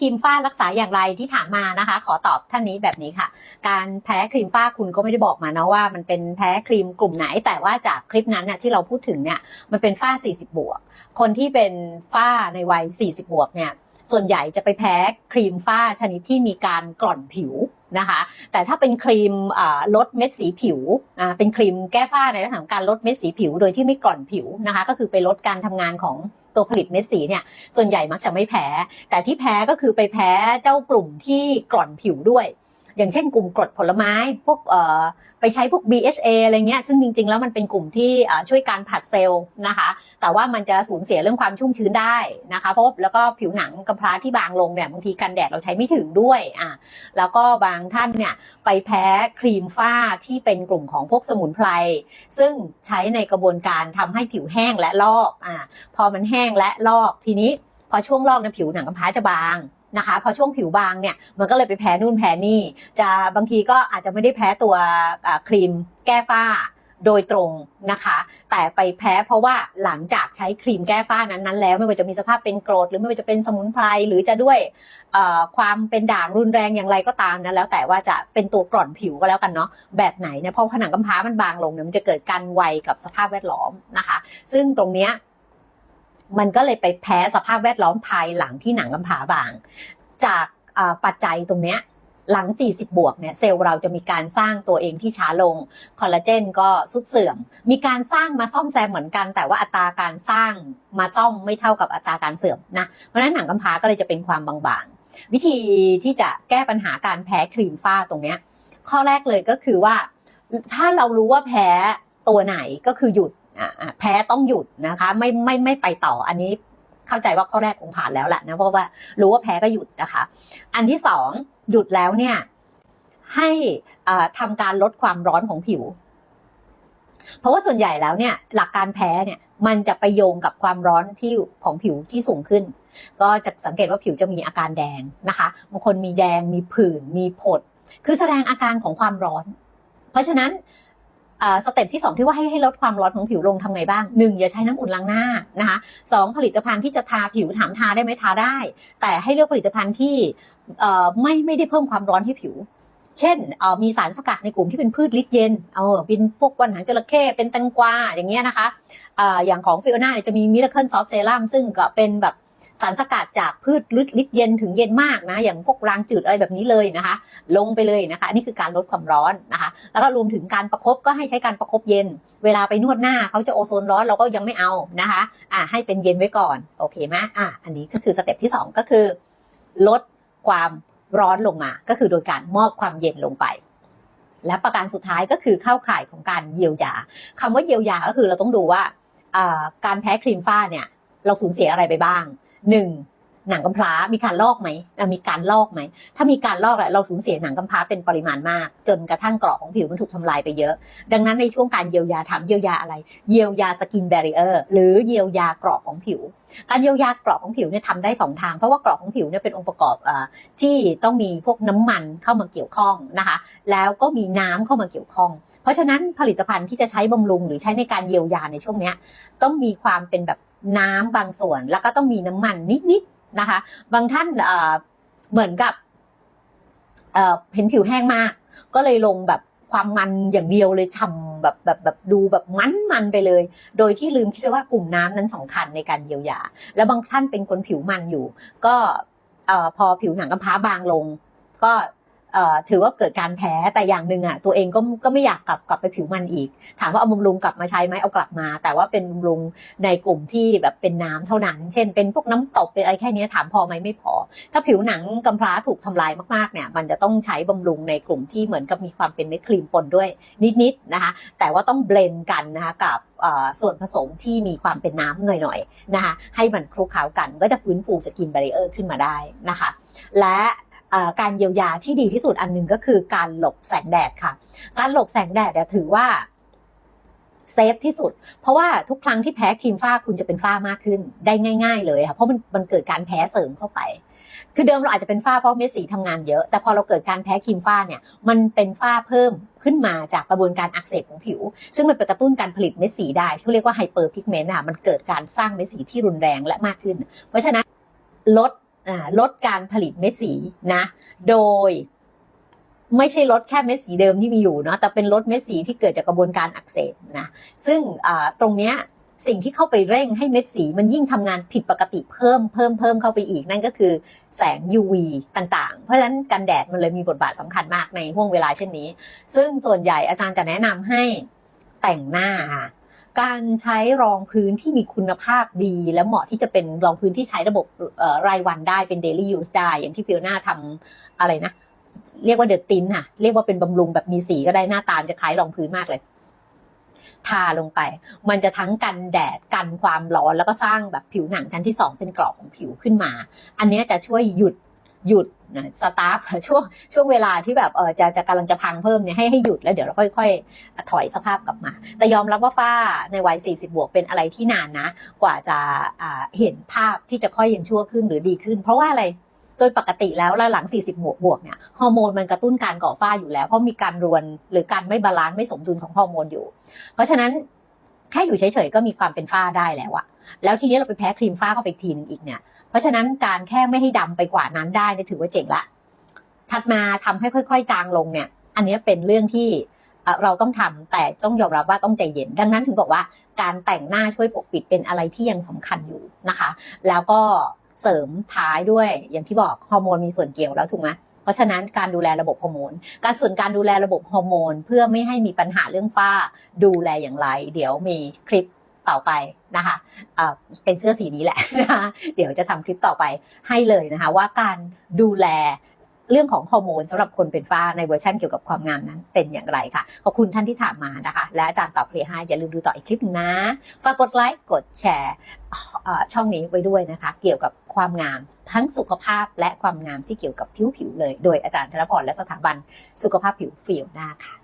ครีมฝ้ารักษาอย่างไรที่ถามมานะคะ ขอตอบท่านนี้แบบนี้ค่ะ การแพ้ครีมฝ้าคุณก็ไม่ได้บอกมานะว่า มันเป็นแพ้ครีมกลุ่มไหน แต่ว่าจากคลิปนั้นน่ะที่เราพูดถึงเนี่ยมันเป็นฝ้า 40 บวก คนที่เป็นฝ้าในวัย 40 บวกเนี่ย ส่วนใหญ่จะไปแพ้ครีมฝ้าชนิดที่มีการกร่อนผิวนะคะ แต่ถ้าเป็นครีมลดเม็ดสีผิว เป็นครีมแก้ฝ้าในลักษณะของการลดเม็ดสีผิว โดยที่ไม่กร่อนผิวนะคะ ก็คือไปลดการทำงานของตัวผลิตเม็ดสีเนี่ย ส่วนใหญ่มักจะไม่แพ้ แต่ที่แพ้ก็คือไปแพ้เจ้ากลุ่มที่กร่อนผิวด้วย อย่างเช่นกลุ่มกรดผลไม้พวกไปใช้พวก BHA อะไรเงี้ยซึ่งจริง ๆ แล้วมันเป็นกลุ่มที่ช่วยการผัดเซลล์นะคะ แต่ว่ามันจะสูญเสียเรื่องความชุ่มชื้นได้นะคะ เพราะแล้วก็ผิวหนังกำพร้าที่บางลงเนี่ยบางทีกันแดดเราใช้ไม่ถึงด้วยอะแล้วก็บางท่านเนี่ยไปแพ้ครีมฝ้าที่เป็นกลุ่มของพวกสมุนไพรซึ่งใช้ในกระบวนการทำให้ผิวแห้งและลอกอะพอมันแห้งและลอกทีนี้พอช่วงลอกเนี่ยผิวหนังกำพร้าจะบาง นะคะพอช่วงผิวบางเนี่ยมันก็เลยไปแพ้นู่นแพ้นี่ จะบางทีก็อาจจะไม่ได้แพ้ตัวครีมแก้ฝ้าโดยตรงนะคะ แต่ไปแพ้เพราะว่าหลังจากใช้ครีมแก้ฝ้านั้นๆแล้ว ไม่ว่าจะมีสภาพเป็นกรดหรือไม่ว่าจะเป็นสมุนไพรหรือจะด้วยความเป็นด่างรุนแรงอย่างไรก็ตามนะแล้วแต่ว่าจะเป็นตัวกร่อนผิวก็แล้วกันเนาะแบบไหนเนี่ยพราะผนังกำพร้ามันบางลงเนี่ยมันจะเกิดการไวกับสภาพแวดล้อมนะคะ ซึ่งตรงเนี้ย มันก็เลยไปแพ้สภาพแวดล้อมภายหลังที่หนังกำพร้าบาง จากปัจจัยตรงเนี้ยหลัง 40 บวกเนี่ยเซลล์เราจะมีการสร้างตัวเองที่ช้าลง คอลลาเจนก็สุดเสื่อม มีการสร้างมาซ่อมแซมเหมือนกัน แต่ว่าอัตราการสร้างมาซ่อมไม่เท่ากับอัตราการเสื่อมนะ เพราะฉะนั้นหนังกำพร้าก็เลยจะเป็นความบางๆ วิธีที่จะแก้ปัญหาการแพ้ครีมฝ้าตรงเนี้ยข้อแรกเลยก็คือว่า ถ้าเรารู้ว่าแพ้ตัวไหนก็คือหยุด แพ้ต้องหยุดนะคะ ไม่ไม่ไม่ไปต่ออันนี้เข้าใจว่าข้อแรกคงผ่านแล้วแหละนะเพราะว่ารู้ว่าแพ้ก็หยุดนะคะ อันที่สองหยุดแล้วเนี่ย ให้อ่าทำการลดความร้อนของผิว เพราะว่าส่วนใหญ่แล้วเนี่ย หลักการแพ้เนี่ย มันจะไปโยงกับความร้อนที่ของผิวที่สูงขึ้น ก็จะสังเกตว่าผิวจะมีอาการแดงนะคะบางคนมีแดงมีผื่นมีผด คือแสดงอาการของความร้อน เพราะฉะนั้น สเต็ปที่สองที่ว่าให้ให้ลดความร้อนของผิวลงทำไงบ้างหนึ่งอย่าใช้น้ำอุ่นล้างหน้านะคะสองผลิตภัณฑ์ที่จะทาผิวถามทาได้ไหมทาได้ แต่ให้เลือกผลิตภัณฑ์ที่ไม่ไม่ได้เพิ่มความร้อนให้ผิว เช่นมีสารสกัดในกลุ่มที่เป็นพืชลิดเย็นเออเป็นพวกวันหางจระเข้เป็นแตงกวาอย่างเงี้ยนะคะออย่างของฟิโอนาเนี่ยจะมีมิราเคิลซอฟเซรั่มซึ่งก็เป็นแบบ สารสกัดจากพืชลิดเย็นถึงเย็นมากนะ อย่างพวกรางจืดอะไรแบบนี้เลยนะคะ ลงไปเลยนะคะนี่คือการลดความร้อนนะคะ แล้วก็รวมถึงการประคบก็ให้ใช้การประคบเย็น เวลาไปนวดหน้าเขาจะโอโซนร้อนเราก็ยังไม่เอานะคะอ่าให้เป็นเย็นไว้ก่อนโอเคไหมอ่าอันนี้ก็คือสเต็ปที่สองก็คือ ลดความร้อนลงมา ก็คือโดยการมอบความเย็นลงไปและประการสุดท้ายก็คือเข้าข่ายของการเยียวยาคำว่าเยียวยาก็คือเราต้องดูว่าอ่าการแพ้ครีมฝ้าเนี่ย เราสูญเสียอะไรไปบ้าง หนึ่งหนังกำพร้ามีการลอกไหมมีการลอกไหม ถ้ามีการลอกแหละเราสูญเสียหนังกำพร้าเป็นปริมาณมาก จนกระทั่งเกราะของผิวมันถูกทำลายไปเยอะ ดังนั้นในช่วงการเยียวยาถามเยียวยาอะไร เยียวยาสกินแบรีเออร์หรือเยียวยาเกราะของผิว การเยียวยาเกราะของผิวเนี่ยทำได้สองทาง เพราะว่าเกราะของผิวเนี่ยเป็นองค์ประกอบอที่ต้องมีพวกน้ำมันเข้ามาเกี่ยวข้องนะคะ แล้วก็มีน้ำเข้ามาเกี่ยวข้อง เพราะฉะนั้นผลิตภัณฑ์ที่จะใช้บำรุงหรือใช้ในการเยียวยาในช่วงเนี้ยต้องมีความเป็นแบบ น้ำบางส่วน แล้วก็ต้องมีน้ำมันนิดๆนะคะ บางท่านเหมือนกับเห็นผิวแห้งมาก ก็เลยลงแบบความมันอย่างเดียวเลยฉ่ำแบบแบบแบบดูแบบมันมันไปเลย โดยที่ลืมคิดว่ากลุ่มน้ำนั้นสำคัญในการเยียวยา แล้วบางท่านเป็นคนผิวมันอยู่ ก็อพอผิวหนังกำพร้าบางลง ก็ ถือว่าเกิดการแพ้แต่อย่างหนึ่งอะตัวเองก็ก็ไม่อยากกลับกลับไปผิวมันอีก ถามว่าเอาบำรุงกลับมาใช้ไหมเอากลับมา แต่ว่าเป็นบำรุงในกลุ่มที่แบบเป็นน้ำเท่านั้น เช่น เป็นพวกน้ำตกเป็นอะไรแค่นี้ถามพอไหมไม่พอ ถ้าผิวหนังกำพร้าถูกทำลายมากๆเนี่ย มันจะต้องใช้บำรุงในกลุ่มที่เหมือนกับมีความเป็นเนื้อครีมปนด้วยนิดๆนะคะ แต่ว่าต้องเบลนกันนะคะกับส่วนผสมที่มีความเป็นน้ำหน่อยๆนะคะให้มันคลุกเคล้ากันก็จะฟื้นฟูสกินบารีเออร์ขึ้นมาได้นะคะ และ การเยียวยาที่ดีที่สุดอันหนึ่งก็คือการหลบแสงแดดค่ะ การหลบแสงแดดเนี่ยถือว่าเซฟที่สุด เพราะว่าทุกครั้งที่แพ้ครีมฝ้าคุณจะเป็นฝ้ามากขึ้นได้ง่าย ๆ เลยค่ะเพราะมันมันเกิดการแพ้เสริมเข้าไป คือเดิมเราอาจจะเป็นฝ้าเพราะเม็ดสีทำงานเยอะ แต่พอเราเกิดการแพ้ครีมฝ้าเนี่ย มันเป็นฝ้าเพิ่มขึ้นมาจากกระบวนการอักเสบของผิว ซึ่งมันไปกระตุ้นการผลิตเม็ดสีได้ที่เรียกว่าไฮเปอร์พิกเมนต์อะมันเกิดการสร้างเม็ดสีที่รุนแรงและมากขึ้น เพราะฉะนั้นลด ลดการผลิตเม็ดสีนะ โดย ไม่ใช่ลดแค่เม็ดสีเดิมที่มีอยู่เนาะแต่เป็นลดเม็ดสีที่เกิดจากกระบวนการอักเสบนะซึ่งตรงเนี้ยสิ่งที่เข้าไปเร่งให้เม็ดสีมันยิ่งทำงานผิดปกติเพิ่มเพิ่มเพิ่มเข้าไปอีกนั่นก็คือแสง UV ต่างๆ เพราะฉะนั้นกันแดดมันเลยมีบทบาทสำคัญมากในห่วงเวลาเช่นนี้ ซึ่งส่วนใหญ่อาจารย์จะแนะนำให้แต่งหน้า การใช้รองพื้นที่มีคุณภาพดี และเหมาะที่จะเป็นรองพื้นที่ใช้ระบบรายวันได้เป็น daily use ได้ อย่างที่ฟิลน่าทำอะไรนะ เรียกว่าเดอะตินค่ะ เรียกว่าเป็นบำรุงแบบมีสีก็ได้หน้าตามจะคล้ายรองพื้นมากเลย ทาลงไป มันจะทั้งกันแดดกันความร้อนแล้วก็สร้างแบบผิวหนังชั้นที่สองเป็นกรอบของผิวขึ้นมา อันนี้จะช่วยหยุด หยุดนะสตาร์ทช่วงช่วงเวลาที่แบบเออจะจะกำลังจะพังเพิ่มเนี่ยให้ให้หยุดแล้วเดี๋ยวเราค่อย ๆ ถอยสภาพกลับมา แต่ยอมรับว่าฝ้าในวัย 40 บวกเป็นอะไรที่นานนะ กว่าจะเห็นภาพที่จะค่อยยังชั่วขึ้นหรือดีขึ้น เพราะว่าอะไรโดยปกติแล้วแล้วหลัง 40 บวกบวกเนี่ยฮอร์โมนมันกระตุ้นการก่อฝ้าอยู่แล้วเพราะมีการรวนหรือการไม่บาลานซ์ไม่สมดุลของฮอร์โมนอยู่ เพราะฉะนั้นแค่อยู่เฉยๆก็มีความเป็นฝ้าได้แล้วอะ แล้วทีนี้เราไปแพ้ครีมฝ้าเข้าไปอีกทีนึงอีกเนี่ย เพราะฉะนั้นการแค่ไม่ให้ดำไปกว่านั้นได้เนี่ยถือว่าเจ๋งละ ถัดมาทำให้ค่อยๆ จางลงเนี่ย อันนี้เป็นเรื่องที่เอ่อเราต้องทำแต่ต้องยอมรับว่าต้องใจเย็น ดังนั้นถึงบอกว่าการแต่งหน้าช่วยปกปิดเป็นอะไรที่ยังสำคัญอยู่นะคะ แล้วก็เสริมท้ายด้วยอย่างที่บอกฮอร์โมนมีส่วนเกี่ยวแล้วถูกไหมเพราะฉะนั้นการดูแลระบบฮอร์โมน การส่วนการดูแลระบบฮอร์โมน เพื่อไม่ให้มีปัญหาเรื่องฝ้าดูแลอย่างไร เดี๋ยวมีคลิป ต่อไปนะคะเป็นเสื้อสีนี้แหละนะคะเดี๋ยวจะทำคลิปต่อไปให้เลยนะคะ ว่าการดูแลเรื่องของฮอร์โมนสำหรับคนเป็นฝ้าในเวอร์ชันเกี่ยวกับความงามนั้นเป็นอย่างไรค่ะ ขอบคุณท่านที่ถามมานะคะ และอาจารย์ตอบเคลียร์ให้อย่าลืมดูต่ออีกคลิปนะ ฝากกดไลค์ กดแชร์ช่องนี้ไว้ด้วยนะคะ เกี่ยวกับความงามทั้งสุขภาพและความงามที่เกี่ยวกับผิวผิวเลย โดยอาจารย์ธนพรและสถาบันสุขภาพผิวฟิลหน้าค่ะ